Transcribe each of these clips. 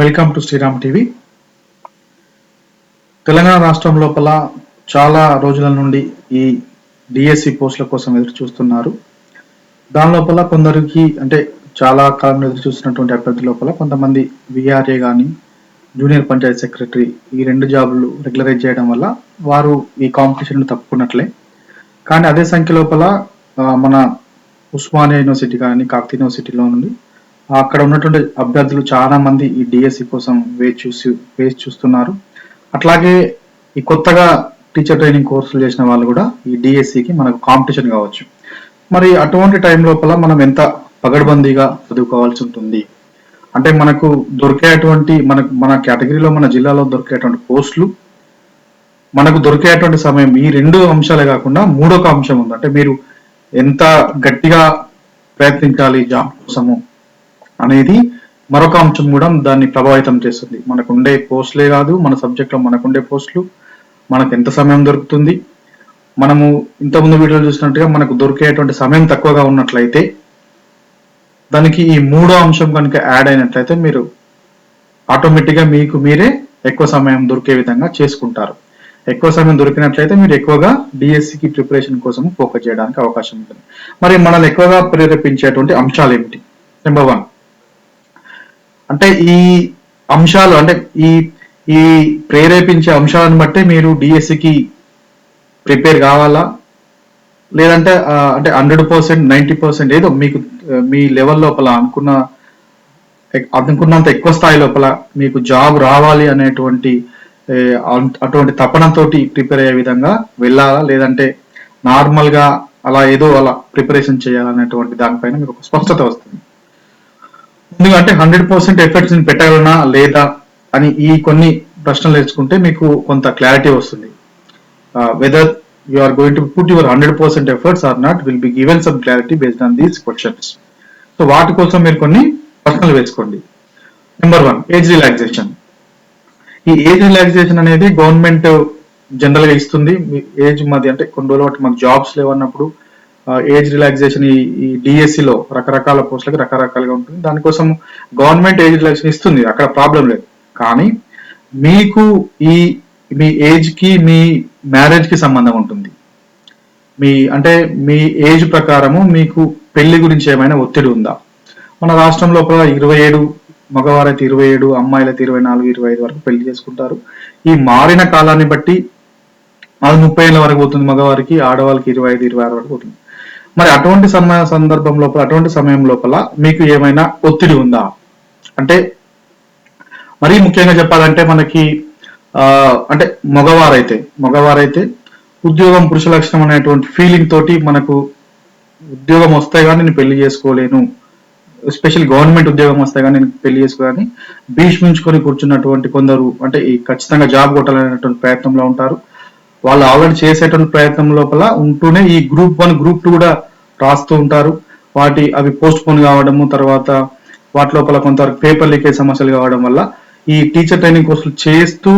Welcome to Sriram TV. Telangana రాష్ట్రం లోపల చాలా రోజుల నుండి ఈ డిఎస్సి పోస్టుల కోసం ఎదురు చూస్తున్నారు. దాని లోపల కొందరికి అంటే చాలా కాలం ఎదురు చూస్తున్నటువంటి అభ్యర్థి లోపల కొంతమంది విఆర్ఏ కానీ జూనియర్ పంచాయత్ సెక్రటరీ ఈ రెండు జాబులు రెగ్యులరైజ్ చేయడం వల్ల వారు ఈ కాంపిటీషన్ తప్పుకున్నట్లే. కానీ అదే సంఖ్య లోపల మన ఉస్మానియా యూనివర్సిటీ కానీ కాకతీయ యూనివర్సిటీలో నుండి అక్కడ ఉన్నటువంటి అభ్యర్థులు చాలా మంది ఈ డిఎస్సి కోసం వేచి చూసి వేచి చూస్తున్నారు. అట్లాగే ఈ కొత్తగా టీచర్ ట్రైనింగ్ కోర్సులు చేసిన వాళ్ళు కూడా ఈ డిఎస్సికి మనకు కాంపిటీషన్ కావచ్చు. మరి అటువంటి టైం లోపల మనం ఎంత పగడ్బందీగా చదువుకోవాల్సి ఉంటుంది? అంటే మనకు దొరికేటువంటి మనకు మన కేటగిరీలో మన జిల్లాలో దొరికేటువంటి పోస్టులు మనకు దొరికేటువంటి సమయం ఈ రెండు అంశాలే కాకుండా మూడొక అంశం ఉంది. అంటే మీరు ఎంత గట్టిగా ప్రయత్నించాలి జాబ్ కోసము? అనేది మరొక అంశం కూడా దాన్ని ప్రభావితం చేస్తుంది. మనకు ఉండే పోస్టులే కాదు మన సబ్జెక్ట్లో మనకు ఉండే పోస్టులు మనకు ఎంత సమయం దొరుకుతుంది. మనము ఇంతకుముందు వీడియోలు చూసినట్టుగా మనకు దొరికేటువంటి సమయం తక్కువగా ఉన్నట్లయితే దానికి ఈ మూడో అంశం కనుక యాడ్ అయినట్లయితే మీరు ఆటోమేటిక్గా మీకు మీరే ఎక్కువ సమయం దొరికే విధంగా చేసుకుంటారు. ఎక్కువ సమయం దొరికినట్లయితే మీరు ఎక్కువగా డిఎస్సికి ప్రిపరేషన్ కోసం ఫోకస్ చేయడానికి అవకాశం ఉంటుంది. మరి మనల్ని ఎక్కువగా ప్రేరేపించేటువంటి అంశాలు ఏమిటి? నెంబర్ వన్ అంటే ఈ అంశాలు అంటే ఈ ఈ ప్రేరేపించే అంశాలను బట్టి మీరు డిఎస్సికి ప్రిపేర్ కావాలా? లేదంటే అంటే హండ్రెడ్ పర్సెంట్ నైంటీ పర్సెంట్ ఏదో మీకు మీ లెవెల్ లోపల అనుకున్న అనుకున్నంత ఎక్కువ స్థాయి లోపల మీకు జాబ్ రావాలి అనేటువంటి అటువంటి తపనతోటి ప్రిపేర్ అయ్యే విధంగా వెళ్ళాలా? లేదంటే నార్మల్గా అలా ఏదో అలా ప్రిపరేషన్ చేయాలనేటువంటి దానిపైన మీకు ఒక స్పష్టత వస్తుంది. ఎందుకంటే అంటే హండ్రెడ్ పర్సెంట్ ఎఫర్ట్స్ నేను పెట్టగలనా? లేదా? అని ఈ కొన్ని ప్రశ్నలు నేర్చుకుంటే మీకు కొంత క్లారిటీ వస్తుంది. Whether you are going to put your hundred percent efforts or not will be given some clarity based on these questions so వాటి కోసం మీరు కొన్ని ప్రశ్నలు వేసుకోండి. నెంబర్ వన్ ఏజ్ రిలాక్సేషన్ ఈ ఏజ్ రిలాక్సేషన్ అనేది గవర్నమెంట్ జనరల్గా ఇస్తుంది. మీ ఏజ్ మాది అంటే కొన్ని రోజుల మాకు జాబ్స్ లేవన్నప్పుడు ఏజ్ రిలాక్సేషన్ ఈ డిఎస్సిలో రకరకాల పోస్టులకు రకరకాలుగా ఉంటుంది. దానికోసం గవర్నమెంట్ ఏజ్ రిలాక్సేషన్ ఇస్తుంది. అక్కడ ప్రాబ్లం లేదు. కానీ మీకు ఈ మీ ఏజ్కి మీ మ్యారేజ్కి సంబంధం ఉంటుంది. మీ అంటే మీ ఏజ్ ప్రకారము మీకు పెళ్ళి గురించి ఏమైనా ఒత్తిడి ఉందా? మన రాష్ట్రం లోపల ఇరవై ఏడు మగవారైతే ఇరవై ఏడు అమ్మాయిలైతే ఇరవై నాలుగు ఇరవై ఐదు వరకు పెళ్ళి చేసుకుంటారు. ఈ మారిన కాలాన్ని బట్టి అది ముప్పై ఏళ్ళ వరకు పోతుంది మగవారికి ఆడవాళ్ళకి ఇరవై ఐదు ఇరవై ఆరు వరకు పోతుంది. మరి అటువంటి సమయ సందర్భం లోపల అటువంటి సమయం లోపల మీకు ఏమైనా ఒత్తిడి ఉందా? అంటే మరీ ముఖ్యంగా చెప్పాలంటే మనకి అంటే మగవారైతే మగవారైతే ఉద్యోగం పురుష లక్షణం అనేటువంటి ఫీలింగ్ తోటి మనకు ఉద్యోగం వస్తే కానీ నేను పెళ్ళి చేసుకోలేను. స్పెషల్ గవర్నమెంట్ ఉద్యోగం వస్తే కానీ నేను పెళ్ళి చేసుకోగాని భీష్మించుకొని కూర్చున్నటువంటి కొందరు అంటే ఈ ఖచ్చితంగా జాబ్ కొట్టాలనేటువంటి ప్రయత్నంలో ఉంటారు. వాళ్ళు ఆల్రెడీ చేసేటువంటి ప్రయత్నం లోపల ఉంటూనే ఈ గ్రూప్ వన్ గ్రూప్ టూ కూడా రాస్తూ ఉంటారు. వాటి అవి పోస్ట్ పోన్ కావడము తర్వాత వాటి లోపల కొంత పేపర్ లీకేజ్ సమస్యలు కావడం వల్ల ఈ టీచర్ ట్రైనింగ్ కోర్సులు చేస్తూ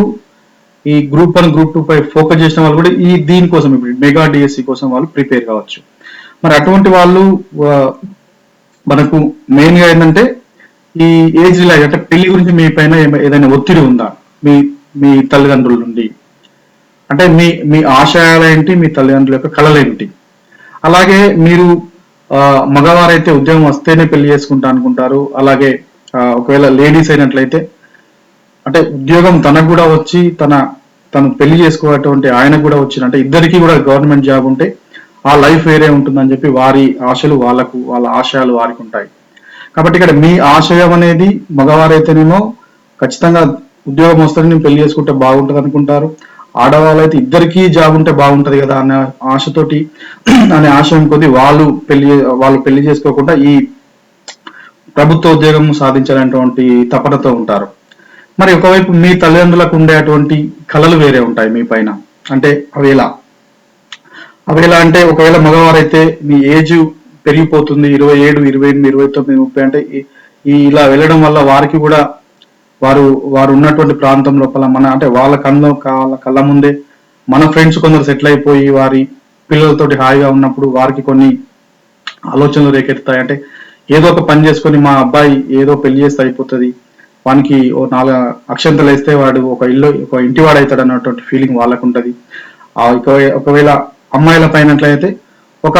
ఈ గ్రూప్ వన్ గ్రూప్ టూ పై ఫోకస్ చేసిన వాళ్ళు కూడా ఈ దీనికోసం ఇప్పుడు మెగా డిఎస్సి కోసం వాళ్ళు ప్రిపేర్ కావచ్చు. మరి అటువంటి వాళ్ళు మనకు మెయిన్గా ఏంటంటే ఈ ఏజ్ రిలాక్స్ అంటే పెళ్ళి గురించి మీ పైన ఏదైనా ఒత్తిడి ఉందా? మీ మీ తల్లిదండ్రుల నుండి? అంటే మీ మీ ఆశయాలు ఏంటి మీ తల్లిదండ్రుల యొక్క కళలేమిటి అలాగే మీరు మగవారైతే ఉద్యోగం వస్తేనే పెళ్ళి చేసుకుంటా అనుకుంటారు. అలాగే ఒకవేళ లేడీస్ అయినట్లయితే అంటే ఉద్యోగం తనకు కూడా వచ్చి తన తను పెళ్ళి చేసుకోవటువంటి ఆయనకు కూడా వచ్చిన అంటే ఇద్దరికి కూడా గవర్నమెంట్ జాబ్ ఉంటే ఆ లైఫ్ వేరే ఉంటుందని చెప్పి వారి ఆశలు వాళ్ళకు వాళ్ళ ఆశయాలు వారికి ఉంటాయి. కాబట్టి ఇక్కడ మీ ఆశయం అనేది మగవారైతేనేమో ఖచ్చితంగా ఉద్యోగం వస్తే నేను పెళ్ళి చేసుకుంటే బాగుంటుంది అనుకుంటారు ఆడవాళ్ళైతే ఇద్దరికీ జాబ్ ఉంటే బాగుంటది కదా అనే ఆశతోటి అనే ఆశయం కొద్ది వాళ్ళు పెళ్ళి వాళ్ళు పెళ్ళి చేసుకోకుండా ఈ ప్రభుత్వ ఉద్యోగం సాధించాలనేటువంటి తపనతో ఉంటారు. మరి ఒకవైపు మీ తల్లిదండ్రులకు ఉండేటువంటి కళలు వేరే ఉంటాయి మీ పైన. అంటే అవి ఎలా అవి ఎలా అంటే ఒకవేళ మగవారైతే మీ ఏజ్ పెరిగిపోతుంది ఇరవై ఏడు ఇరవై ఎనిమిది ఇరవై తొమ్మిది ముప్పై అంటే ఈ ఇలా వెళ్ళడం వల్ల వారికి కూడా వారు వారు ఉన్నటువంటి ప్రాంతం లోపల మన అంటే వాళ్ళ కళ్ళ వాళ్ళ కళ్ళ ముందే మన ఫ్రెండ్స్ కొందరు సెటిల్ అయిపోయి వారి పిల్లలతోటి హాయిగా ఉన్నప్పుడు వారికి కొన్ని ఆలోచనలు రేకెత్తాయి అంటే ఏదో ఒక పని చేసుకొని మా అబ్బాయి ఏదో పెళ్ళి చేస్తే అయిపోతుంది. వానికి ఓ నాలుగు అక్షంతలు వేస్తే వాడు ఒక ఇల్లు ఒక ఇంటి వాడు అవుతాడు అన్నటువంటి ఫీలింగ్ వాళ్ళకు ఉంటుంది. ఒకవేళ అమ్మాయిల పైనట్లయితే ఒక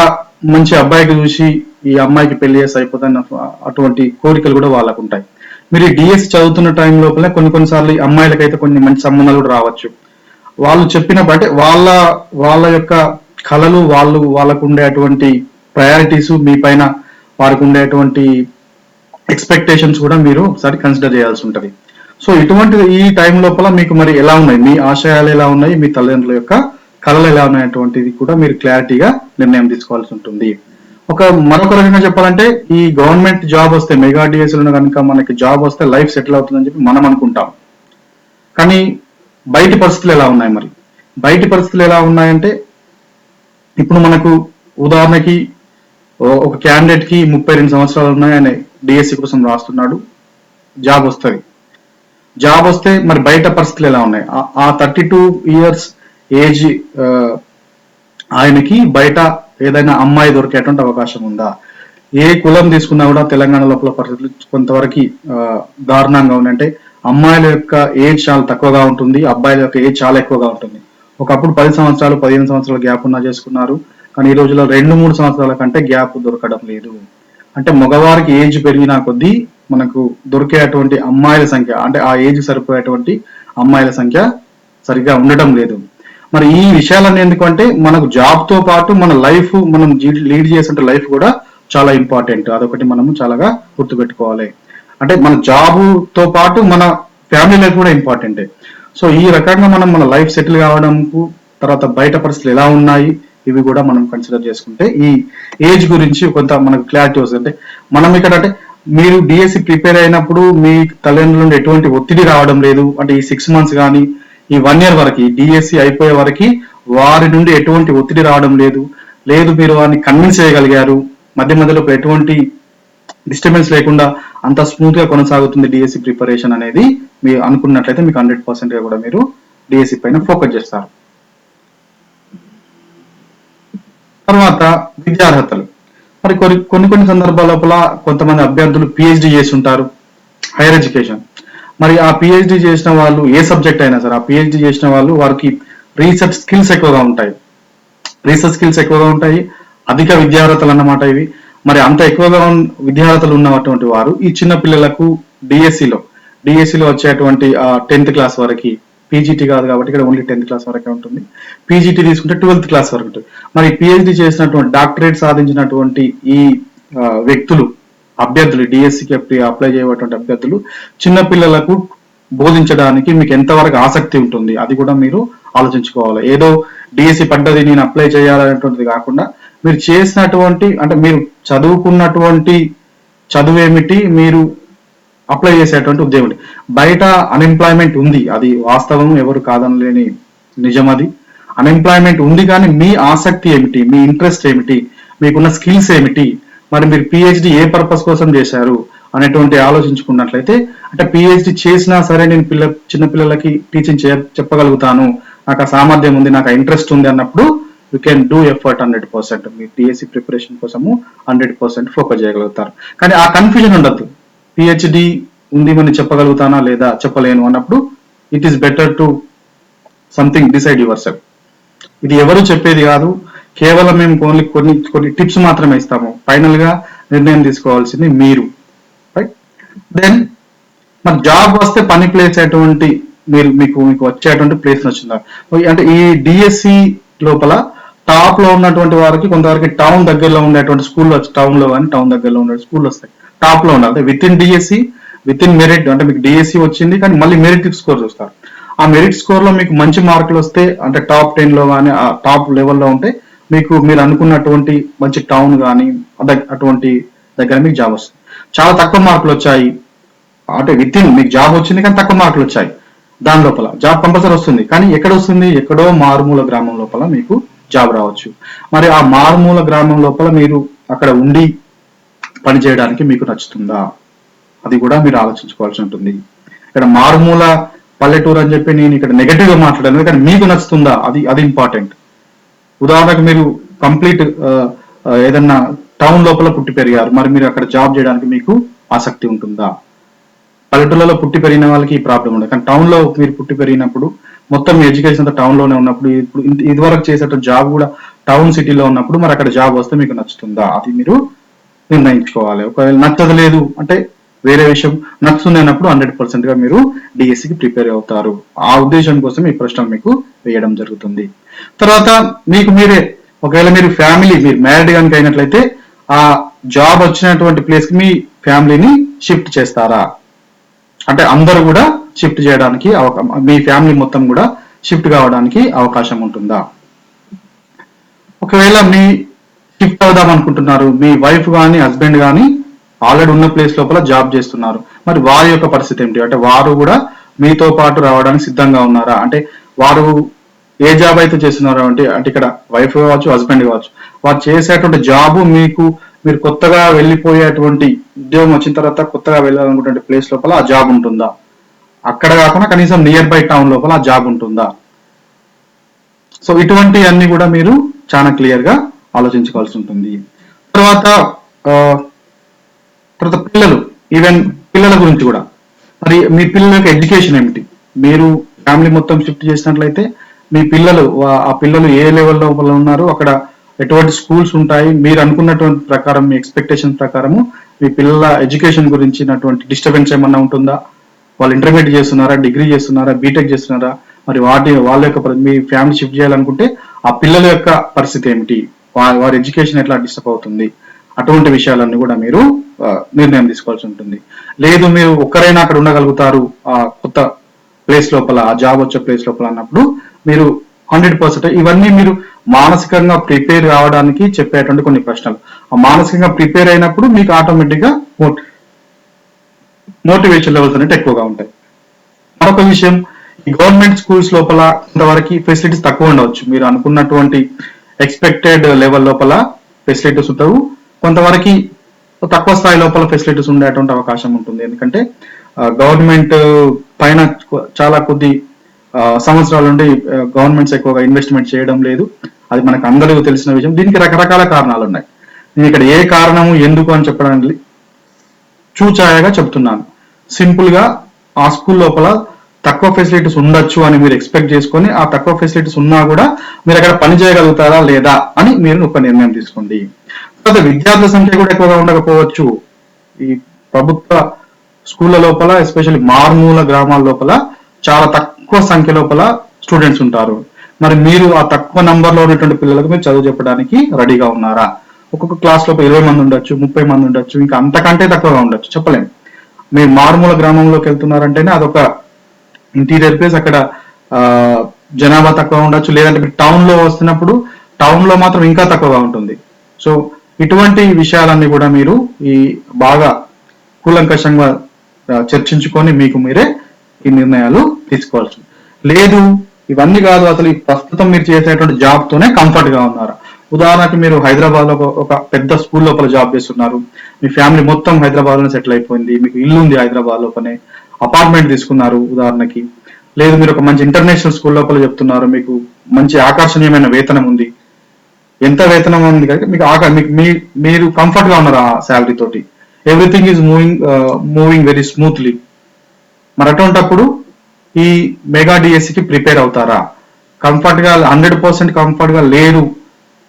మంచి అబ్బాయికి చూసి ఈ అమ్మాయికి పెళ్ళి చేసి అయిపోతాయి అటువంటి కోరికలు కూడా వాళ్ళకు ఉంటాయి. మీరు డిఎస్ చదువుతున్న టైం లోపల కొన్ని కొన్నిసార్లు ఈ అమ్మాయిలకైతే కొన్ని మంచి సంబంధాలు కూడా రావచ్చు. వాళ్ళు చెప్పినప్పుడు అంటే వాళ్ళ వాళ్ళ యొక్క కళలు వాళ్ళు వాళ్ళకు ఉండేటువంటి ప్రయారిటీస్ మీ పైన వారికి ఉండేటువంటి ఎక్స్పెక్టేషన్స్ కూడా మీరు ఒకసారి కన్సిడర్ చేయాల్సి ఉంటుంది. సో ఇటువంటి ఈ టైం లోపల మీకు మరి ఎలా ఉన్నాయి? మీ ఆశయాలు ఎలా ఉన్నాయి? మీ తల్లిదండ్రుల యొక్క కళలు ఎలా ఉన్నాయి అటువంటిది కూడా మీరు క్లారిటీగా నిర్ణయం తీసుకోవాల్సి ఉంటుంది. ఒక మరొక రకంగా చెప్పాలంటే ఈ గవర్నమెంట్ జాబ్ వస్తే మెగా డిఎస్ కనుక మనకి జాబ్ వస్తే లైఫ్ సెటిల్ అవుతుందని చెప్పి మనం అనుకుంటాం. కానీ బయటి పరిస్థితులు ఎలా ఉన్నాయి మరి? బయటి పరిస్థితులు ఎలా ఉన్నాయంటే ఇప్పుడు మనకు ఉదాహరణకి ఒక క్యాండిడేట్కి ముప్పై రెండు సంవత్సరాలు ఉన్నాయి ఆయన డిఎస్సి కోసం రాస్తున్నాడు. జాబ్ వస్తుంది. జాబ్ వస్తే మరి బయట పరిస్థితులు ఎలా ఉన్నాయి? ఆ థర్టీ టూ ఇయర్స్ ఏజ్ ఆయనకి బయట ఏదైనా అమ్మాయి దొరికేటువంటి అవకాశం ఉందా? ఏ కులం తీసుకున్నా కూడా తెలంగాణ లోపల పరిస్థితులు కొంతవరకు దారుణంగా ఉందంటే అమ్మాయిల యొక్క ఏజ్ చాలా తక్కువగా ఉంటుంది అబ్బాయిల యొక్క ఏజ్ చాలా ఎక్కువగా ఉంటుంది. ఒకప్పుడు పది సంవత్సరాలు పదిహేను సంవత్సరాల గ్యాప్ ఉన్నా చేసుకున్నారు కానీ ఈ రోజుల్లో రెండు మూడు సంవత్సరాల కంటే గ్యాప్ దొరకడం లేదు. అంటే మగవారికి ఏజ్ పెరిగినా కొద్దీ మనకు దొరికేటువంటి అమ్మాయిల సంఖ్య అంటే ఆ ఏజ్ సరిపోయేటువంటి అమ్మాయిల సంఖ్య సరిగ్గా ఉండటం లేదు. మరి ఈ విషయాలన్నీ ఎందుకంటే మనకు జాబ్తో పాటు మన లైఫ్ మనం లీడ్ చేసే లైఫ్ కూడా చాలా ఇంపార్టెంట్ అదొకటి మనము చాలాగా గుర్తుపెట్టుకోవాలి. అంటే మన జాబ్తో పాటు మన ఫ్యామిలీ లైఫ్ కూడా ఇంపార్టెంటే సో ఈ రకంగా మనం మన లైఫ్ సెటిల్ కావడంకు తర్వాత బయట పరిస్థితులు ఎలా ఉన్నాయి ఇవి కూడా మనం కన్సిడర్ చేసుకుంటే ఈ ఏజ్ గురించి కొంత మనకు క్లారిటీ వస్తుంది. అంటే మనం ఇక్కడ అంటే మీరు డిఎస్సి ప్రిపేర్ అయినప్పుడు మీ తల్లిదండ్రుల నుండి ఎటువంటి ఒత్తిడి రావడం లేదు. అంటే ఈ సిక్స్ మంత్స్ కానీ ఈ వన్ ఇయర్ వరకు డిఎస్సి అయిపోయే వరకు వారి నుండి ఎటువంటి ఒత్తిడి రావడం లేదు. లేదు మీరు వారిని కన్విన్స్ చేయగలిగారు. మధ్య మధ్యలో ఎటువంటి డిస్టర్బెన్స్ లేకుండా అంత స్మూత్గా కొనసాగుతుంది డిఎస్సి ప్రిపరేషన్ అనేది. మీరు అనుకున్నట్లయితే మీకు హండ్రెడ్ పర్సెంట్గా కూడా మీరు డిఎస్సి పైన ఫోకస్ చేస్తారు. తర్వాత విద్యార్హతలు. మరి కొన్ని కొన్ని కొన్ని సందర్భాల లోపల కొంతమంది అభ్యర్థులు పిహెచ్డి చేసి ఉంటారు. హైయర్ ఎడ్యుకేషన్ మరి ఆ పిహెచ్డి చేసిన వాళ్ళు ఏ సబ్జెక్ట్ అయినా సరే ఆ పిహెచ్డి చేసిన వాళ్ళు వారికి రీసెర్చ్ స్కిల్స్ ఎక్కువగా ఉంటాయి. రీసెర్చ్ స్కిల్స్ ఎక్కువగా ఉంటాయి. అధిక విద్యార్హతలు అన్నమాట ఇవి. మరి అంత ఎక్కువగా విద్యార్హతలు ఉన్నటువంటి వారు ఈ చిన్న పిల్లలకు డిఎస్సిలో డిఎస్సిలో వచ్చేటువంటి టెన్త్ క్లాస్ వరకు పీజీటీ కాదు కాబట్టి ఇక్కడ ఓన్లీ టెన్త్ క్లాస్ వరకే ఉంటుంది. పీజీటీ తీసుకుంటే ట్వెల్త్ క్లాస్ వరకు ఉంటుంది. మరి పిహెచ్డి చేసినటువంటి డాక్టరేట్ సాధించినటువంటి ఈ వ్యక్తులు అభ్యర్థులు డిఎస్సికి అప్లై చేయబడినటువంటి అభ్యర్థులు చిన్నపిల్లలకు బోధించడానికి మీకు ఎంతవరకు ఆసక్తి ఉంటుంది? అది కూడా మీరు ఆలోచించుకోవాలి. ఏదో డిఎస్సి పడ్డది నేను అప్లై చేయాలనేటువంటిది కాకుండా మీరు చేసినటువంటి అంటే మీరు చదువుకున్నటువంటి చదువు ఏమిటి? మీరు అప్లై చేసేటువంటి ఉద్యోగం బయట అన్ఎంప్లాయ్మెంట్ ఉంది. అది వాస్తవం ఎవరు కాదనలేని నిజం అది. అన్ఎంప్లాయ్మెంట్ ఉంది కానీ మీ ఆసక్తి ఏమిటి? మీ ఇంట్రెస్ట్ ఏమిటి? మీకున్న స్కిల్స్ ఏమిటి? మరి మీరు పిహెచ్డి ఏ పర్పస్ కోసం చేశారు అనేటువంటి ఆలోచించుకున్నట్లయితే అంటే పిహెచ్డి చేసినా సరే నేను పిల్ల చిన్నపిల్లలకి టీచింగ్ చే చెప్పగలుగుతాను. నాకు ఆ సామర్థ్యం ఉంది నాకు ఇంట్రెస్ట్ ఉంది అన్నప్పుడు you can do effort hundred percent me TSC preparation కోసము హండ్రెడ్ పర్సెంట్ ఫోకస్ చేయగలుగుతారు. కానీ ఆ కన్ఫ్యూజన్ ఉండద్దు. పిహెచ్డి ఉంది మనం చెప్పగలుగుతానా లేదా చెప్పలేను అన్నప్పుడు it is better to something decide yourself ఇది ఎవరు చెప్పేది కాదు కేవలం మేము ఓన్లీ కొన్ని కొన్ని టిప్స్ మాత్రమే ఇస్తాము. ఫైనల్గా నిర్ణయం తీసుకోవాల్సింది మీరు. రైట్ దెన్ మరి జాబ్ వస్తే పని ప్లేస్ అటువంటి మీరు మీకు మీకు వచ్చేటువంటి ప్లేస్ వచ్చిందా అంటే ఈ డిఎస్సి లోపల టాప్లో ఉన్నటువంటి వారికి కొంతవరకు టౌన్ దగ్గరలో ఉండేటువంటి స్కూల్ టౌన్లో కానీ టౌన్ దగ్గరలో ఉండే స్కూల్ వస్తాయి. టాప్లో ఉండాలి within DSC within merit అంటే మీకు డిఎస్సి వచ్చింది కానీ మళ్ళీ మెరిట్ స్కోర్ చూస్తారు. ఆ మెరిట్ స్కోర్లో మీకు మంచి మార్కులు వస్తే అంటే టాప్ టెన్లో కానీ ఆ టాప్ లెవెల్లో ఉంటే మీకు మీరు అనుకున్నటువంటి మంచి టౌన్ కానీ అటువంటి దగ్గర మీకు జాబ్ వస్తుంది. చాలా తక్కువ మార్కులు వచ్చాయి. అంటే విత్ ఇన్ మీకు జాబ్ వచ్చింది కానీ తక్కువ మార్కులు వచ్చాయి. దాని లోపల జాబ్ కంపల్సరీ వస్తుంది. కానీ ఎక్కడ వస్తుంది? ఎక్కడో మారుమూల గ్రామం లోపల మీకు జాబ్ రావచ్చు. మరి ఆ మారుమూల గ్రామం లోపల మీరు అక్కడ ఉండి పని చేయడానికి మీకు నచ్చుతుందా? అది కూడా మీరు ఆలోచించుకోవాల్సి ఉంటుంది. ఇక్కడ మారుమూల పల్లెటూరు అని చెప్పి నేను ఇక్కడ నెగటివ్గా మాట్లాడాను. కానీ మీకు నచ్చుతుందా? అది అది ఇంపార్టెంట్ ఉదాహరణకు మీరు కంప్లీట్ ఏదన్నా టౌన్ లోపల పుట్టి పెరిగారు మరి మీరు అక్కడ జాబ్ చేయడానికి మీకు ఆసక్తి ఉంటుందా? పల్లెటూళ్ళలో పుట్టి పెరిగిన వాళ్ళకి ఈ ప్రాబ్లం ఉండదు. కానీ టౌన్లో మీరు పుట్టి పెరిగినప్పుడు మొత్తం ఎడ్యుకేషన్ అంతా టౌన్లోనే ఉన్నప్పుడు ఇప్పుడు ఇదివరకు చేసేట జాబ్ కూడా టౌన్ సిటీలో ఉన్నప్పుడు మరి అక్కడ జాబ్ వస్తే మీకు నచ్చుతుందా? అది మీరు నిర్ణయించుకోవాలి. ఒకవేళ నచ్చదు లేదు అంటే వేరే విషయం. నచ్చుతుంది అన్నప్పుడు హండ్రెడ్ పర్సెంట్గా మీరు డిఎస్సికి ప్రిపేర్ అవుతారు. ఆ ఉద్దేశం కోసం ఈ ప్రశ్న మీకు వేయడం జరుగుతుంది. తర్వాత మీకు మీరే ఒకవేళ మీరు ఫ్యామిలీ మీరు మ్యారీడ్ కనుక అయినట్లయితే ఆ జాబ్ వచ్చినటువంటి ప్లేస్కి మీ ఫ్యామిలీని షిఫ్ట్ చేస్తారా? అంటే అందరూ కూడా షిఫ్ట్ చేయడానికి మీ ఫ్యామిలీ మొత్తం కూడా షిఫ్ట్ కావడానికి అవకాశం ఉంటుందా? ఒకవేళ మీ షిఫ్ట్ అవుదాం అనుకుంటున్నారు మీ వైఫ్ కానీ హస్బెండ్ కానీ ఆల్రెడీ ఉన్న ప్లేస్ లోపల జాబ్ చేస్తున్నారు. మరి వారి యొక్క పరిస్థితి ఏమిటి అంటే వారు కూడా మీతో పాటు రావడానికి సిద్ధంగా ఉన్నారా? అంటే వారు ఏ జాబ్ అయితే చేస్తున్నారో అంటే అంటే ఇక్కడ వైఫ్ కావచ్చు హస్బెండ్ కావచ్చు వారు చేసేటువంటి జాబ్ మీకు మీరు కొత్తగా వెళ్ళిపోయేటువంటి ఉద్యోగం వచ్చిన తర్వాత కొత్తగా వెళ్ళాలనుకునే ప్లేస్ లోపల ఆ జాబ్ ఉంటుందా? అక్కడ కాకుండా కనీసం నియర్ బై టౌన్ లోపల ఆ జాబ్ ఉంటుందా? సో ఇటువంటి అన్ని కూడా మీరు చాలా క్లియర్గా ఆలోచించుకోవాల్సి ఉంటుంది. తర్వాత తర్వాత పిల్లలు ఈవెన్ పిల్లల గురించి కూడా. మరి మీ పిల్లల యొక్క ఎడ్యుకేషన్ ఏమిటి? మీరు ఫ్యామిలీ మొత్తం షిఫ్ట్ చేసినట్లయితే మీ పిల్లలు ఆ పిల్లలు ఏ లెవెల్ లోపల ఉన్నారు అక్కడ ఎటువంటి స్కూల్స్ ఉంటాయి మీరు అనుకున్నటువంటి ప్రకారం మీ ఎక్స్పెక్టేషన్ ప్రకారము మీ పిల్లల ఎడ్యుకేషన్ గురించినటువంటి డిస్టర్బెన్స్ ఏమన్నా ఉంటుందా? వాళ్ళు ఇంటర్మీడియట్ చేస్తున్నారా డిగ్రీ చేస్తున్నారా బీటెక్ చేస్తున్నారా? మరి వాటి వాళ్ళ యొక్క మీ ఫ్యామిలీ షిఫ్ట్ చేయాలనుకుంటే ఆ పిల్లల యొక్క పరిస్థితి ఏమిటి? వారి ఎడ్యుకేషన్ ఎట్లా డిస్టర్బ్ అవుతుంది? అటువంటి విషయాలన్నీ కూడా మీరు నిర్ణయం తీసుకోవాల్సి ఉంటుంది. లేదు మీరు ఒక్కరైనా అక్కడ ఉండగలుగుతారు ఆ కొత్త ప్లేస్ లోపల ఆ జాబ్ వచ్చే ప్లేస్ లోపల అన్నప్పుడు మీరు హండ్రెడ్ పర్సెంట్ ఇవన్నీ మీరు మానసికంగా ప్రిపేర్ కావడానికి చెప్పేటువంటి కొన్ని ప్రశ్నలు. ఆ మానసికంగా ప్రిపేర్ అయినప్పుడు మీకు ఆటోమేటిక్గా మోటివేషన్ లెవెల్స్ అనేవి ఎక్కువగా ఉంటాయి. మరొక విషయం ఈ గవర్నమెంట్ స్కూల్స్ లోపల కొంతవరకు ఫెసిలిటీస్ తక్కువ ఉండవచ్చు. మీరు అనుకున్నటువంటి ఎక్స్పెక్టెడ్ లెవెల్ లోపల ఫెసిలిటీస్ ఉంటావు కొంతవరకు తక్కువ స్థాయి లోపల ఫెసిలిటీస్ ఉండేటువంటి అవకాశం ఉంటుంది. ఎందుకంటే గవర్నమెంట్ పైన చాలా కొద్ది సంవత్సరాల నుండి గవర్నమెంట్స్ ఎక్కువగా ఇన్వెస్ట్మెంట్ చేయడం లేదు. అది మనకు అందరికీ తెలిసిన విషయం. దీనికి రకరకాల కారణాలు ఉన్నాయి. నేను ఇక్కడ ఏ కారణము ఎందుకు అని చెప్పడానికి చూచాయగా చెప్తున్నాను. సింపుల్గా ఆ స్కూల్ లోపల తక్కువ ఫెసిలిటీస్ ఉండొచ్చు అని మీరు ఎక్స్పెక్ట్ చేసుకొని ఆ తక్కువ ఫెసిలిటీస్ ఉన్నా కూడా మీరు అక్కడ పని చేయగలుగుతారా లేదా అని మీరు ఒక నిర్ణయం తీసుకోండి. తర్వాత విద్యార్థుల సంఖ్య కూడా ఎక్కువగా ఉండకపోవచ్చు. ఈ ప్రభుత్వ స్కూళ్ళ లోపల ఎస్పెషల్లీ మారుమూల గ్రామాల లోపల చాలా తక్కువ సంఖ్య లోపల స్టూడెంట్స్ ఉంటారు. మరి మీరు ఆ తక్కువ నంబర్లో ఉన్నటువంటి పిల్లలకు మీరు చదువు చెప్పడానికి రెడీగా ఉన్నారా? ఒక్కొక్క క్లాస్ లోపల ఇరవై మంది ఉండొచ్చు ముప్పై మంది ఉండొచ్చు ఇంకా అంతకంటే తక్కువగా ఉండొచ్చు. చెప్పలేము మీరు మారుమూల గ్రామంలోకి వెళ్తున్నారంటేనే అదొక ఇంటీరియర్ ప్లేస్. అక్కడ జనాభా తక్కువ ఉండొచ్చు. లేదంటే మీరు టౌన్లో వస్తున్నప్పుడు టౌన్లో మాత్రం ఇంకా తక్కువగా ఉంటుంది. సో ఇటువంటి విషయాలన్నీ కూడా మీరు ఈ బాగా కూలంకషంగా చర్చించుకొని మీకు మీరే ఈ నిర్ణయాలు తీసుకోవాల్సి లేదు ఇవన్నీ కాదు అసలు ఈ ప్రస్తుతం మీరు చేసేటువంటి జాబ్ తోనే కంఫర్ట్గా ఉన్నారు. ఉదాహరణకి మీరు హైదరాబాద్లో ఒక- ఒక పెద్ద స్కూల్ లోపల జాబ్ చేస్తున్నారు. మీ ఫ్యామిలీ మొత్తం హైదరాబాద్లో సెటిల్ అయిపోయింది. మీకు ఇల్లు ఉంది హైదరాబాద్ లోపలనే. అపార్ట్మెంట్ తీసుకున్నారు ఉదాహరణకి. లేదు మీరు ఒక మంచి ఇంటర్నేషనల్ స్కూల్ లోపల చెప్తున్నారు. మీకు మంచి ఆకర్షణీయమైన వేతనం ఉంది. ఎంత వేతనం ఉంది కాబట్టి మీకు ఆక మీకు మీ- మీరు కంఫర్ట్గా ఉన్నారు ఆ శాలరీ తోటి? Everything is moving moving very smoothly మరి అటువంటప్పుడు ఈ మెగా డిఎస్సి కి ప్రిపేర్ అవుతారా? కంఫర్ట్గా హండ్రెడ్ పర్సెంట్ కంఫర్ట్గా లేదు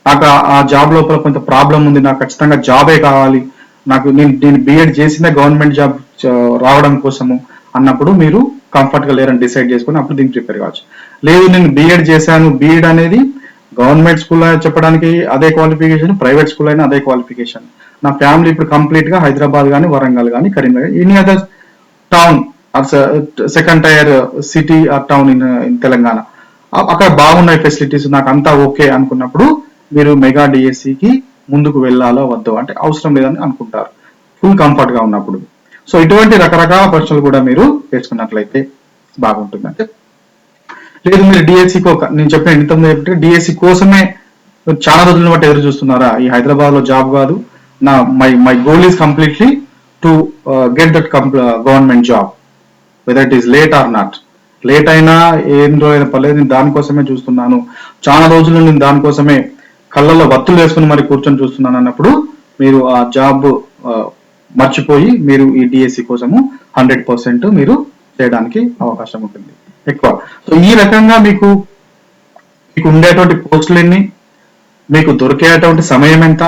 నాకు ఆ- జాబ్ లోపల కొంత ప్రాబ్లం ఉంది నాకు ఖచ్చితంగా జాబే కావాలి. నాకు నేను నేను బిఎడ్ చేసిన గవర్నమెంట్ జాబ్ రావడం కోసము అన్నప్పుడు మీరు కంఫర్ట్గా లేరని డిసైడ్ చేసుకుని అప్పుడు దీనికి ప్రిపేర్ కావచ్చు. లేదు నేను బిఎడ్ చేశాను. బిఎడ్ అనేది గవర్నమెంట్ స్కూల్ చెప్పడానికి అదే క్వాలిఫికేషన్ ప్రైవేట్ స్కూల్ అయినా అదే క్వాలిఫికేషన్ నా ఫ్యామిలీ ఇప్పుడు కంప్లీట్గా హైదరాబాద్ కానీ వరంగల్ కానీ Karimnagar any other town second tier city or town in in Telangana. అక్కడ బాగున్నాయి ఫెసిలిటీస్ నాకు అంతా ఓకే అనుకున్నప్పుడు మీరు మెగా డిఎస్సికి ముందుకు వెళ్ళాలో వద్దో అంటే అవసరం లేదని అనుకుంటారు. ఫుల్ కంఫర్ట్గా ఉన్నప్పుడు. సో ఇటువంటి రకరకాల ప్రశ్నలు కూడా మీరు నేర్చుకున్నట్లయితే బాగుంటుంది అంటే లేదు మీరు డిఎస్సి నేను చెప్పిన ఇంతకుముందు ఏంటంటే డిఎస్సి కోసమే చాలా రోజులను బట్టి ఎదురు చూస్తున్నారా? ఈ హైదరాబాద్లో జాబ్ కాదు. నా my my goal is completely to get that government job. Whether it is late or not late అయినా ఏం రోజైనా పర్లేదు నేను దానికోసమే చూస్తున్నాను. చాలా రోజులు నేను దానికోసమే కళ్ళల్లో వత్తులు వేసుకుని మరి కూర్చొని చూస్తున్నాను అన్నప్పుడు మీరు ఆ జాబ్ మర్చిపోయి మీరు ఈ డిఎస్సి కోసము హండ్రెడ్ పర్సెంట్ మీరు చేయడానికి అవకాశం ఉంటుంది. ఎక్కువ. సో ఈ రకంగా మీకు మీకు ఉండేటువంటి పోస్టులన్నీ మీకు దొరికేటువంటి సమయం ఎంత?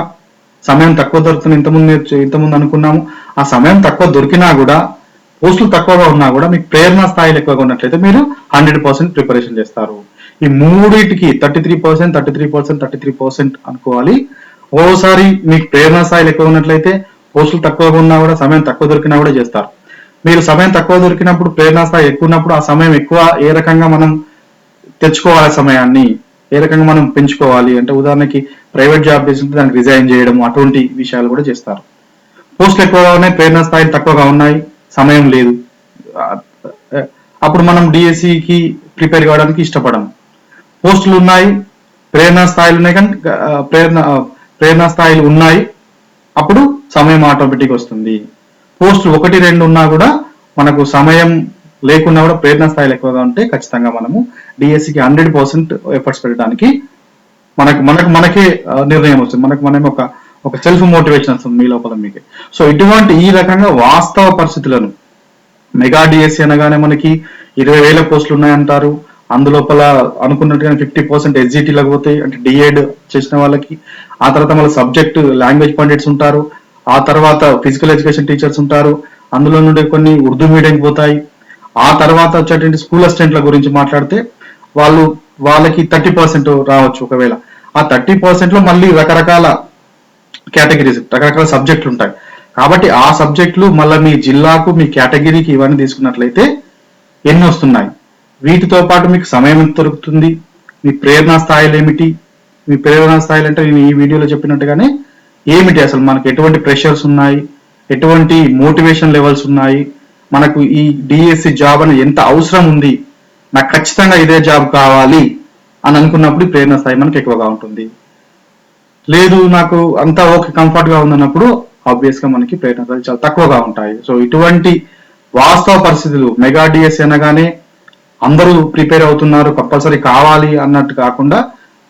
సమయం తక్కువ దొరుకుతుంది. ఇంతకుముందు ఇంతకుముందు అనుకున్నాము. ఆ సమయం తక్కువ దొరికినా కూడా పోస్టులు తక్కువగా ఉన్నా కూడా మీకు ప్రేరణ స్థాయిలు ఎక్కువగా ఉన్నట్లయితే మీరు హండ్రెడ్ పర్సెంట్ ప్రిపరేషన్ చేస్తారు. ఈ మూడింటికి thirty three percent thirty three percent thirty three percent అనుకోవాలి. ఓసారి మీకు ప్రేరణ స్థాయిలు ఎక్కువ ఉన్నట్లయితే పోస్టులు తక్కువగా ఉన్నా కూడా సమయం తక్కువ దొరికినా కూడా చేస్తారు. మీరు సమయం తక్కువ దొరికినప్పుడు ప్రేరణ స్థాయి ఎక్కువ ఉన్నప్పుడు ఆ సమయం ఎక్కువ ఏ రకంగా మనం తెచ్చుకోవాలి సమయాన్ని? ఏ రకంగా మనం పెంచుకోవాలి? అంటే ఉదాహరణకి ప్రైవేట్ జాబ్ చేస్తుంటే దానికి రిజైన్ చేయడం అటువంటి విషయాలు కూడా చేస్తారు. పోస్టులు ఎక్కువగా ఉన్నాయి ప్రేరణ స్థాయిలు తక్కువగా ఉన్నాయి సమయం లేదు. అప్పుడు మనం డిఎస్సికి ప్రిపేర్ కావడానికి ఇష్టపడము. పోస్టులు ఉన్నాయి ప్రేరణ స్థాయిలు ఉన్నాయి కానీ ప్రేరణ ప్రేరణ స్థాయిలు ఉన్నాయి అప్పుడు సమయం ఆటోమేటిక్ వస్తుంది. పోస్ట్ ఒకటి రెండు ఉన్నా కూడా మనకు సమయం లేకున్నా కూడా ప్రేరణ స్థాయిలు ఎక్కువగా ఉంటే ఖచ్చితంగా మనము డిఎస్సికి హండ్రెడ్ పర్సెంట్ ఎఫర్ట్స్ పెట్టడానికి మనకు మనకు మనకే నిర్ణయం వస్తుంది. మనకు మనం ఒక ఒక సెల్ఫ్ మోటివేషన్ వస్తుంది మీ లోపల మీకే. సో ఇటువంటి ఈ రకంగా వాస్తవ పరిస్థితులను మెగా డిఎస్సి అనగానే మనకి ఇరవై వేల పోస్టులు ఉన్నాయంటారు. అందులోపల అనుకున్నట్టుగా ఫిఫ్టీ పర్సెంట్ ఎస్జిటీలకు పోతాయి అంటే డిఎడ్ చేసిన వాళ్ళకి ఆ తర్వాత మళ్ళీ సబ్జెక్ట్ లాంగ్వేజ్ పండిట్స్ ఉంటారు. ఆ తర్వాత ఫిజికల్ ఎడ్యుకేషన్ టీచర్స్ ఉంటారు. అందులో నుండి కొన్ని ఉర్దూ మీడియంకి పోతాయి. ఆ తర్వాత వచ్చేటువంటి స్కూల్ అసిస్టెంట్ల గురించి మాట్లాడితే వాళ్ళు వాళ్ళకి థర్టీ పర్సెంట్ రావచ్చు ఒకవేళ. ఆ థర్టీ పర్సెంట్లో మళ్ళీ రకరకాల కేటగిరీస్ రకరకాల సబ్జెక్టులు ఉంటాయి. కాబట్టి ఆ సబ్జెక్టులు మళ్ళీ మీ జిల్లాకు మీ కేటగిరీకి ఇవన్నీ తీసుకున్నట్లయితే ఎన్ని వస్తున్నాయి. వీటితో పాటు మీకు సమయం ఎంత దొరుకుతుంది? మీ ప్రేరణ స్థాయిలు ఏమిటి? మీ ప్రేరణ స్థాయిలు అంటే నేను ఈ వీడియోలో చెప్పినట్టుగానే ఏమిటి అసలు మనకు ఎటువంటి ప్రెషర్స్ ఉన్నాయి? ఎటువంటి మోటివేషన్ లెవెల్స్ ఉన్నాయి? మనకు ఈ డిఎస్సి జాబ్ అని ఎంత అవసరం ఉంది? నాకు ఖచ్చితంగా ఇదే జాబ్ కావాలి అని అనుకున్నప్పుడు ప్రేరణ స్థాయి మనకి ఎక్కువగా ఉంటుంది. లేదు నాకు అంతా ఓకే కంఫర్ట్గా ఉందన్నప్పుడు ఆబ్వియస్గా మనకి ప్రేరణ స్థాయి చాలా తక్కువగా ఉంటాయి. సో ఇటువంటి వాస్తవ పరిస్థితులు మెగా డిఎస్ అనగానే అందరూ ప్రిపేర్ అవుతున్నారు కంపల్సరీ కావాలి అన్నట్టు కాకుండా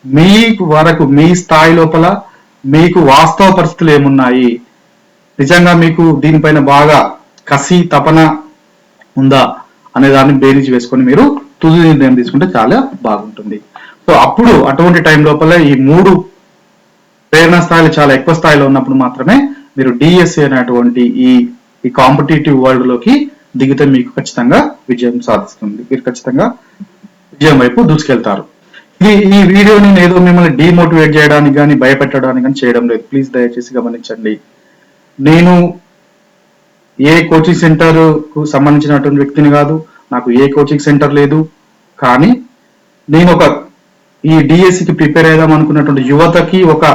మీ వరకు మీ స్థాయి లోపల మీకు వాస్తవ పరిస్థితులు ఏమున్నాయి? నిజంగా మీకు దీనిపైన బాగా కసి తపన ఉందా అనే దాన్ని బేరీజ్ వేసుకొని మీరు తుది నిర్ణయం తీసుకుంటే చాలా బాగుంటుంది. సో అప్పుడు అటువంటి టైం లోపల ఈ మూడు ప్రేరణ స్థాయిలు చాలా ఎక్కువ స్థాయిలో ఉన్నప్పుడు మాత్రమే మీరు డిఎస్సి అనేటువంటి ఈ ఈ కాంపిటేటివ్ వరల్డ్లోకి దిగితే మీకు ఖచ్చితంగా విజయం సాధిస్తుంది. మీరు ఖచ్చితంగా విజయం వైపు దూసుకెళ్తారు. ఈ ఈ నేను ఏదో మిమ్మల్ని డిమోటివేట్ చేయడానికి కానీ భయపెట్టడానికి కానీ చేయడం లేదు. ప్లీజ్ దయచేసి గమనించండి. నేను ఏ కోచింగ్ సెంటర్కు సంబంధించినటువంటి వ్యక్తిని కాదు నాకు ఏ కోచింగ్ సెంటర్ లేదు. కానీ నేను ఒక ఈ డిఎస్సికి ప్రిపేర్ అయ్యాం అనుకున్నటువంటి యువతకి ఒక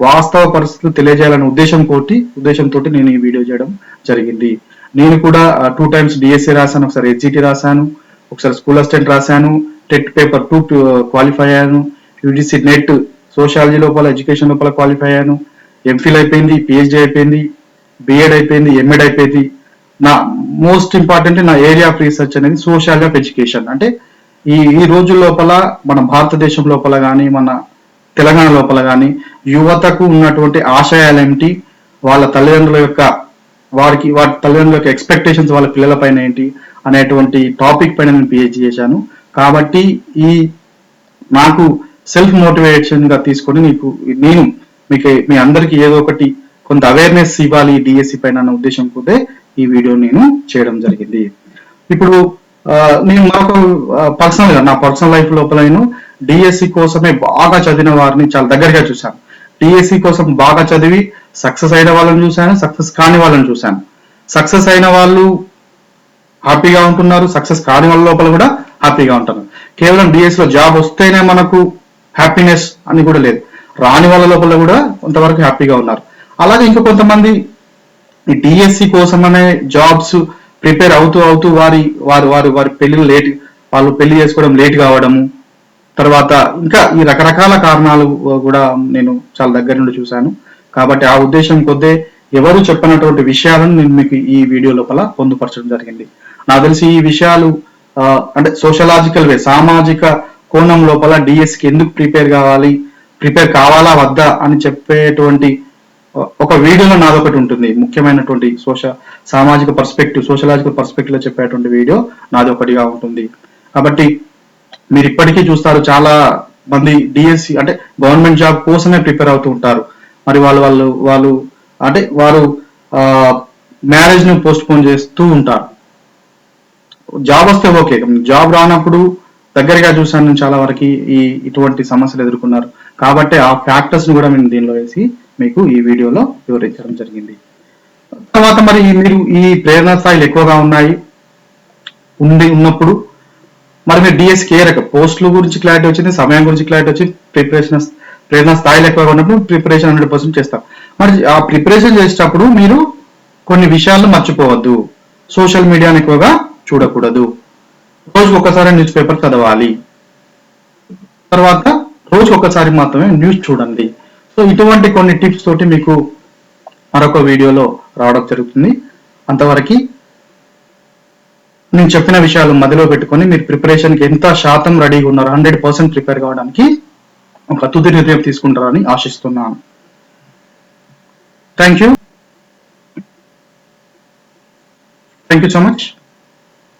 వాస్తవ పరిస్థితులు తెలియజేయాలనే ఉద్దేశం కోటి ఉద్దేశంతో నేను ఈ వీడియో చేయడం జరిగింది. నేను కూడా టూ టైమ్స్ డిఎస్సి రాశాను ఒకసారి హెచ్జిటి రాశాను ఒకసారి స్కూల్ అసిస్టెంట్ రాశాను టెట్ పేపర్ టూ క్వాలిఫై అయ్యాను. యూజిసి నెట్ సోషాలజీ లోపల ఎడ్యుకేషన్ లోపల క్వాలిఫై అయ్యాను. ఎంఫిల్ అయిపోయింది పిహెచ్డి అయిపోయింది బిఎడ్ అయిపోయింది ఎంఎడ్ అయిపోయింది. నా మోస్ట్ ఇంపార్టెంట్ నా ఏరియా ఆఫ్ రీసెర్చ్ అనేది సోషాలజీ ఆఫ్ ఎడ్యుకేషన్. అంటే ఈ ఈ రోజు లోపల మన భారతదేశం లోపల కానీ మన తెలంగాణ లోపల కానీ యువతకు ఉన్నటువంటి ఆశయాలు ఏమిటి? వాళ్ళ తల్లిదండ్రుల యొక్క వారికి వారి తల్లిదండ్రుల యొక్క ఎక్స్పెక్టేషన్స్ వాళ్ళ పిల్లల పైన ఏంటి? అనేటువంటి టాపిక్ పైన నేను పిహెచ్డి చేశాను. కాబట్టి ఈ నాకు సెల్ఫ్ మోటివేషన్గా తీసుకొని నీకు నేను మీకు మీ అందరికి ఏదో ఒకటి కొంత అవేర్నెస్ ఇవ్వాలి డిఎస్సి పైన అన్న ఉద్దేశం పోతే ఈ వీడియో నేను చేయడం జరిగింది. ఇప్పుడు ఆ, నేను మరొక పర్సనల్గా నా పర్సనల్ లైఫ్ లోపల నేను డిఎస్సి కోసమే బాగా చదివిన వారిని చాలా దగ్గరగా చూశాను. డిఎస్సి కోసం బాగా చదివి సక్సెస్ అయిన వాళ్ళని చూశాను సక్సెస్ కాని వాళ్ళని చూశాను. సక్సెస్ అయిన వాళ్ళు హ్యాపీగా ఉంటున్నారు సక్సెస్ కాని వాళ్ళ లోపల కూడా హ్యాపీగా ఉంటాను కేవలం డిఎస్లో జాబ్ వస్తేనే మనకు హ్యాపీనెస్ అని కూడా లేదు. రాని వాళ్ళ లోపల కూడా కొంతవరకు హ్యాపీగా ఉన్నారు. అలాగే ఇంకా కొంతమంది ఈ డిఎస్సి కోసమనే జాబ్స్ ప్రిపేర్ అవుతూ అవుతూ వారి వారు వారు వారి పెళ్ళి లేట్ వాళ్ళు పెళ్ళి చేసుకోవడం లేట్ కావడము. తర్వాత ఇంకా ఈ రకరకాల కారణాలు కూడా నేను చాలా దగ్గర నుండి చూశాను. కాబట్టి ఆ ఉద్దేశం కొద్దే ఎవరు చెప్పినటువంటి విషయాలను నేను మీకు ఈ వీడియో లోపల పొందుపరచడం జరిగింది. నాకు తెలిసి ఈ విషయాలు అంటే సోషలాజికల్ వే సామాజిక కోణం లోపల డిఎస్కి ఎందుకు ప్రిపేర్ కావాలి ప్రిపేర్ కావాలా వద్దా అని చెప్పేటువంటి ఒక వీడియోలో నాదొకటి ఉంటుంది. ముఖ్యమైనటువంటి సోషల్ సామాజిక పర్స్పెక్టివ్ సోషలాజికల్ పర్స్పెక్టివ్లో చెప్పేటువంటి వీడియో నాది ఒకటిగా ఉంటుంది. కాబట్టి మీరు ఇప్పటికీ చూస్తారు చాలా మంది డిఎస్సి అంటే గవర్నమెంట్ జాబ్ కోసమే ప్రిపేర్ అవుతూ ఉంటారు. మరి వాళ్ళు వాళ్ళు వాళ్ళు అంటే వారు మ్యారేజ్ను పోస్ట్ పోన్ చేస్తూ ఉంటారు. జాబ్ వస్తే ఓకే. జాబ్ రానప్పుడు దగ్గరగా చూసాను చాలా వరకు ఈ ఇటువంటి సమస్యలు ఎదుర్కొన్నారు. కాబట్టి ఆ ఫ్యాక్టర్స్ని కూడా మేము దీనిలో వేసి మీకు ఈ వీడియోలో వివరించడం జరిగింది. తర్వాత మరి మీరు ఈ ప్రేరణ స్థాయిలు ఎక్కువగా ఉన్నాయి ఉండి ఉన్నప్పుడు మరి మీరు డిఎస్కి ఏ రకం పోస్టుల గురించి క్లారిటీ వచ్చింది సమయం గురించి క్లారిటీ వచ్చి ప్రిపరేషన్ ప్రేరణ స్థాయిలు ఎక్కువగా ఉన్నప్పుడు ప్రిపరేషన్ హండ్రెడ్ పర్సెంట్ చేస్తాం. మరి ఆ ప్రిపరేషన్ చేసేటప్పుడు మీరు కొన్ని విషయాలను మర్చిపోవద్దు. సోషల్ మీడియాని ఎక్కువగా చూడకూడదు. రోజు ఒకసారి న్యూస్ పేపర్ చదవాలి. తర్వాత రోజు ఒకసారి మాత్రమే న్యూస్ చూడండి. సో ఇటువంటి కొన్ని టిప్స్ తోటి మీకు మరొక వీడియోలో రావడం జరుగుతుంది. అంతవరకు నేను చెప్పిన విషయాలు మదిలో పెట్టుకొని మీరు ప్రిపరేషన్కి ఎంత శాతం రెడీగా ఉన్నారు హండ్రెడ్ పర్సెంట్ ప్రిపేర్ కావడానికి ఒక తుది నిర్ణయం తీసుకుంటారని ఆశిస్తున్నాను. Thank you. Thank you so much.